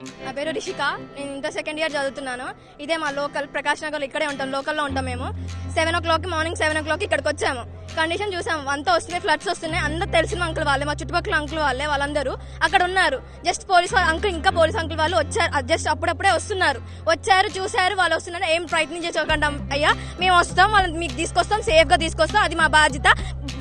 నా పేరు రిషిక. నేను ఇంటర్ సెకండ్ ఇయర్ చదువుతున్నాను. ఇదే మా లోకల్ ప్రకాష్ నగర్ ఇక్కడే ఉంటాం లోకల్లో ఉంటాం మేము. Seven o'clock morning seven o'clock ఇక్కడికి వచ్చాము. కండిషన్ చూసాం అంతా వస్తున్నాయి ఫ్లడ్స్ వస్తున్నాయి. అందరూ తెలిసిన అంకుల్ వాళ్ళే మా చుట్టుపక్కల అంకుల్ వాళ్ళే వాళ్ళందరూ అక్కడ ఉన్నారు. జస్ట్ పోలీస్ అంకుల్ ఇంకా పోలీస్ అంకుల్ వాళ్ళు వచ్చారు. జస్ట్ అప్పుడప్పుడే వస్తున్నారు. వచ్చారు చూశారు వాళ్ళు వస్తున్నారు ఏం ప్రయత్నం చేసుకోకుండా అయ్యా. మేము వస్తాం వాళ్ళని మీకు తీసుకొస్తాం సేఫ్గా తీసుకొస్తాం. అది మా బాధ్యత.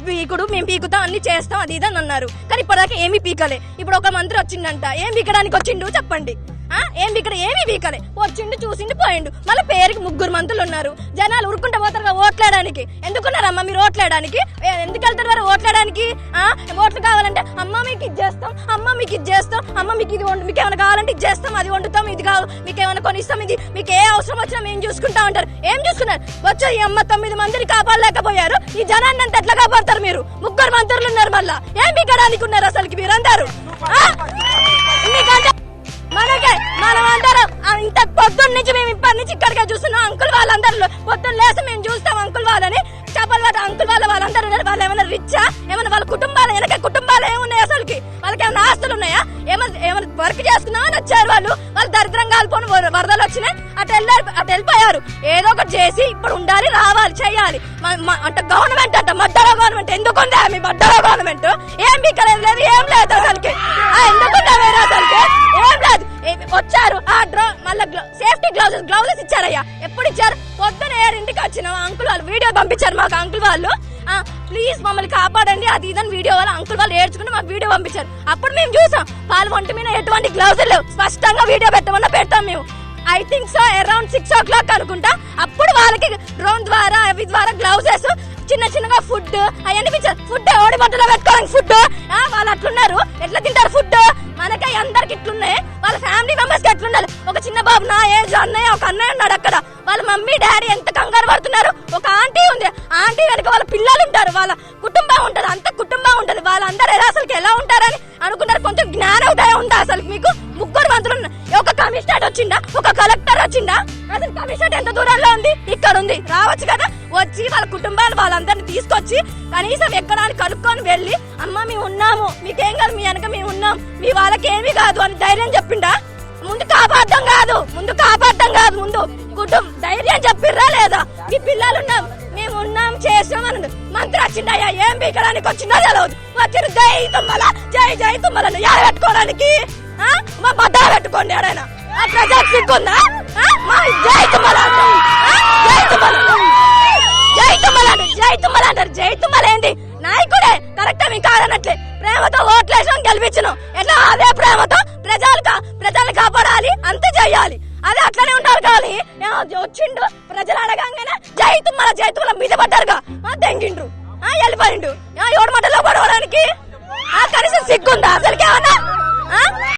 పీకుడు మేము పీకుతాం అన్ని చేస్తాం అది ఇది అని అన్నారు. కానీ ఇప్పటిదాకా ఏమీ పీకలే. ఇప్పుడు ఒక మంత్రి వచ్చిండంట ఏం పీకడానికి వచ్చిండు చెప్పండి. ఆ? ఏం ఇక్కడ ఏమీ పీకలే. వచ్చిండు చూసిండు పోయిండు. మళ్ళీ పేరుకి ముగ్గురు మంత్రులు ఉన్నారు. జనాలు ఉరుకుంటా పోతారు కదా ఓట్లేయడానికి. ఎందుకున్నారమ్మా మీరు ఓట్లేయడానికి? ఎందుకు వెళ్తారు వారు ఓట్లేయడానికి? ఆ? ఓట్లు కావాలంటే అమ్మ మీకు ఇది చేస్తాం అమ్మ మీకు ఇది చేస్తాం అమ్మ మీకు ఇది వండు మీకు ఏమైనా కావాలంటే ఇది చేస్తాం అది వండుతాం ఇది కావాలి మీకు ఏమైనా కొనిస్తాం ఇది మీకు ఏ అవసరం వచ్చినా మేము చూసుకుంటా ఉంటారు. ఏం చూసుకున్నారు? వచ్చే ఈ అమ్మ తొమ్మిది మందిని కాపాడలేకపోయారు. ఈ జనాన్ని అంతా ఎట్లా కాపాడతారు? మీరు. ముగ్గురు మంత్రులు ఉన్నారు మళ్ళా. ఏం పీకడానికి ఉన్నారు అసలుకి మీరందరూ? మనకే మనం అందరం ఇంత పొద్దున్న నుంచి మేము ఇప్పటి నుంచి ఇక్కడికే చూస్తున్నాం. అంకుల్ వాళ్ళందరూ పొద్దున్న లేసి మేము చూస్తాం అంకుల్ వాళ్ళని. చేపల అంకుల్ వాళ్ళ వాళ్ళు ఏమైనా రిచ్చా? ఏమైనా వాళ్ళ కుటుంబాలు వెనక కుటుంబాలు ఏమున్నాయి అసలుకి? వాళ్ళకి ఏమైనా ఆస్తులు ఉన్నాయా? ఏమైనా ఏమైనా వర్క్ చేసుకున్నామని వచ్చారు వాళ్ళు? వాళ్ళు దరిద్రంగా కాలిపోని వరదలు వచ్చినాయి. అటు వెళ్ళారు అటు వెళ్ళిపోయారు. ఏదో ఒకటి చేసి ఇప్పుడు ఉండాలి రావాలి చేయాలి. అంటే గవర్నమెంట్ అంట మడ్డలో గవర్నమెంట్ ఎందుకు ఉందా మీ మడ్డలో గవర్నమెంట్ ఏం బీకలేదు లేదు ఏం లేదు అసలుకి. ఆ, వేరే అసలుకి? ఏం లేదు. వచ్చారు. ఆ డ్రో మళ్ళీ సేఫ్టీ గ్లౌజెస్ గ్లౌజెస్ ఇచ్చారయ్యా. ఎప్పుడు ఇచ్చారు? పొద్దున ఇంటికి వచ్చిన. అంకుల్ వాళ్ళు వీడియో పంపించారు మాకు అంకుల్ వాళ్ళు. ప్లీజ్ మమ్మల్ని కాపాడండి. అది ఇదని వీడియో వాళ్ళు అంకుల్ వాళ్ళు ఏడ్చుకుని మాకు వీడియో పంపించారు. అప్పుడు మేము చూసాం. వాళ్ళ వంట మీద ఎటువంటి గ్లౌజ్ లేవు. స్పష్టంగా వీడియో పెట్టమన్నా పెడతాం మేము. I think so around six o'clock అనుకుంటా. అప్పుడు వాళ్ళకి డ్రోన్ ద్వారా అవి ద్వారా గ్లౌజెస్ చిన్న చిన్నగా ఫుడ్ అవన్నీ ఫుడ్ ఓడి బట్టలో పెట్టుకోవడానికి ఫుడ్ వాళ్ళు అట్లున్నారు. ఎట్లా తింటారు ఫుడ్ చిన్న బాబు నా ఏజ్ అన్నయ్య ఒక అన్నయ్య ఉన్నాడు అక్కడ. వాళ్ళ మమ్మీ డాడీ ఎంత కంగారు పడుతున్నారు? ఒక ఆంటీ ఉంది. ఆంటీ వెనక వాళ్ళ పిల్లలు ఉంటారు. వాళ్ళ కుటుంబం ఉంటారు అంత కుటుంబం ఉంటది. వాళ్ళందరూ ఎలా అసలు ఎలా ఉంటారని అనుకుంటారు కొంచెం జ్ఞానం ఉందా అసలు మీకు? ముగ్గురు మంత్రులు ఒక కమిషనర్ వచ్చిందా? ఒక కలెక్టర్ వచ్చిందా? అసలు కమిషనర్ ఎంత దూరంలో ఉంది? ఇక్కడ ఉంది. రావచ్చు కదా? వచ్చి వాళ్ళ కుటుంబాలు వాళ్ళందరినీ తీసుకొచ్చి కనీసం ఎక్కడానికి కనుక్కొని వెళ్ళి అమ్మ మేము ఉన్నాము. మీకేం కాదు? మీ వెనక మేము ఉన్నాం. మీ వాళ్ళకేమీ కాదు అని ధైర్యం చెప్పిండా? ముందు కాపాడటం కాదు. ముందు కాపాడటం కాదు. ముందు కుటుంబం ధైర్యం చెప్పిర్రా లేదా? మీ పిల్లలు ఉన్నాం మేము ఉన్నాం చేసాం అన్నది. మంత్రి వచ్చిండయ్యా ఏం పీకడానికి వచ్చిందో తెలియదు వచ్చిన జై తుమ్మల జై జై తుమ్మల యాడ పెట్టుకోవడానికి? మా బద్ద పెట్టుకోండి ఎవరైనా. ఆ ప్రజలకు సిగ్గుందా మా జై తుమ్మల అంటారు. జై తుమ్మల జై తుమ్మల అంటారు జై తుమ్మల అంటారు. జై తుమ్మల ఏంది? నాయకుడే. కరెక్ట్ మీకు కాదన్నట్లే ప్రేమతో ఓట్లేసాం గెలిపించను. ఎట్లా? అదే ప్రేమతో ప్రజలు కాపాడాలి అంతే చెయ్యాలి అది అట్లనే ఉండాలి కానీ వచ్చిండు ప్రజలు అడగంగానే జైతు మన జై తుమ్మల మీద పడ్డారుగా. ఆ, తెంగిండ్రు ఆ, వెళ్ళిపోయిండు. ఆ, ఎవడు మటలో పడవడానికి ఆ, కనీసం సిగ్గుందా? అసలు